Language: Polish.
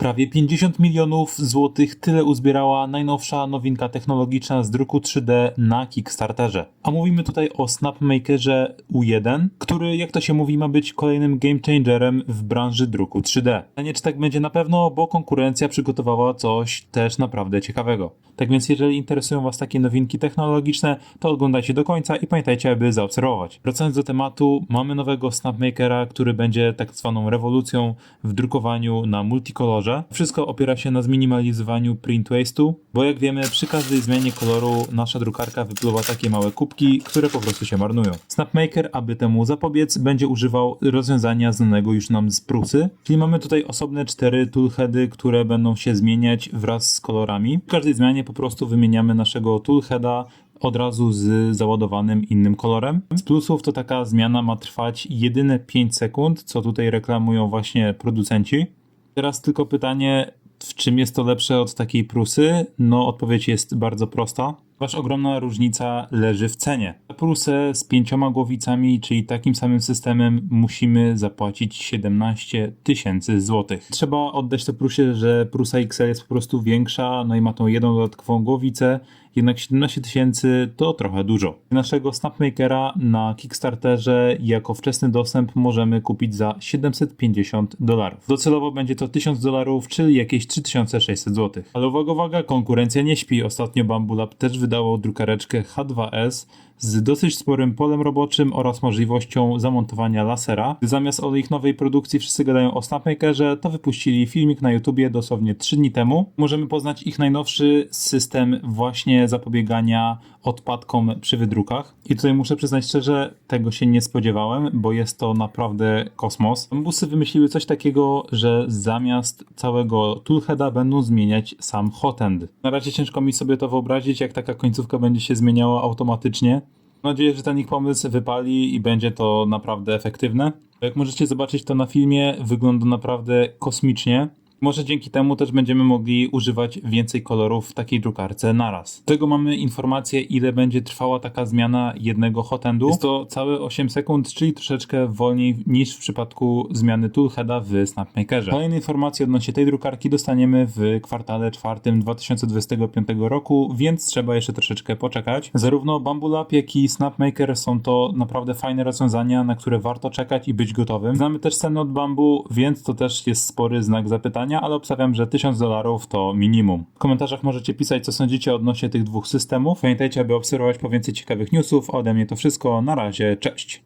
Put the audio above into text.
Prawie 50 milionów złotych tyle uzbierała najnowsza nowinka technologiczna z druku 3D na Kickstarterze. A mówimy tutaj o Snapmakerze U1, który jak to się mówi ma być kolejnym game changerem w branży druku 3D. A nie czy tak będzie na pewno, bo konkurencja przygotowała coś też naprawdę ciekawego. Tak więc jeżeli interesują Was takie nowinki technologiczne, to oglądajcie do końca i pamiętajcie, aby zaobserwować. Wracając do tematu, mamy nowego Snapmakera, który będzie tak zwaną rewolucją w drukowaniu na multikolorze. Wszystko opiera się na zminimalizowaniu print waste'u, bo jak wiemy, przy każdej zmianie koloru nasza drukarka wypluwa takie małe kubki, które po prostu się marnują. Snapmaker, aby temu zapobiec, będzie używał rozwiązania znanego już nam z Prusy, czyli mamy tutaj osobne cztery toolheady, które będą się zmieniać wraz z kolorami. W każdej zmianie po prostu wymieniamy naszego toolheada od razu z załadowanym innym kolorem. Z plusów to taka zmiana ma trwać jedyne 5 sekund, co tutaj reklamują właśnie producenci. Teraz tylko pytanie, w czym jest to lepsze od takiej prusy? No, odpowiedź jest bardzo prosta. Ponieważ ogromna różnica leży w cenie. Za prusę z pięcioma głowicami, czyli takim samym systemem, musimy zapłacić 17 tysięcy złotych. Trzeba oddać to prusie, że prusa XL jest po prostu większa, no i ma tą jedną dodatkową głowicę, jednak 17 tysięcy to trochę dużo. Naszego Snapmakera na Kickstarterze jako wczesny dostęp możemy kupić za 750 dolarów. Docelowo będzie to 1000 dolarów, czyli jakieś 3600 zł. Ale uwaga, uwaga, konkurencja nie śpi. Ostatnio Bambu Lab też wydało drukareczkę H2S z dosyć sporym polem roboczym oraz możliwością zamontowania lasera. Zamiast o ich nowej produkcji wszyscy gadają o Snapmakerze, to wypuścili filmik na YouTubie dosłownie 3 dni temu. Możemy poznać ich najnowszy system właśnie zapobiegania odpadkom przy wydrukach. I tutaj muszę przyznać szczerze, tego się nie spodziewałem, bo jest to naprawdę kosmos. Bambusy wymyśliły coś takiego, że zamiast całego toolheada będą zmieniać sam hotend. Na razie ciężko mi sobie to wyobrazić, jak taka końcówka będzie się zmieniała automatycznie. Mam nadzieję, że ten ich pomysł wypali i będzie to naprawdę efektywne. Jak możecie zobaczyć to na filmie, wygląda naprawdę kosmicznie. Może dzięki temu też będziemy mogli używać więcej kolorów w takiej drukarce naraz. Do tego mamy informację, ile będzie trwała taka zmiana jednego hotendu. Jest to całe 8 sekund, czyli troszeczkę wolniej niż w przypadku zmiany toolheada w Snapmakerze. Kolejne informacje odnośnie tej drukarki dostaniemy w kwartale czwartym 2025 roku, więc trzeba jeszcze troszeczkę poczekać. Zarówno Bambu Lab, jak i Snapmaker są to naprawdę fajne rozwiązania, na które warto czekać i być gotowym. Znamy też ceny od Bambu, więc to też jest spory znak zapytania, ale obstawiam, że 1000 dolarów to minimum. W komentarzach możecie pisać, co sądzicie odnośnie tych dwóch systemów. Pamiętajcie, aby obserwować po więcej ciekawych newsów. Ode mnie to wszystko. Na razie, cześć!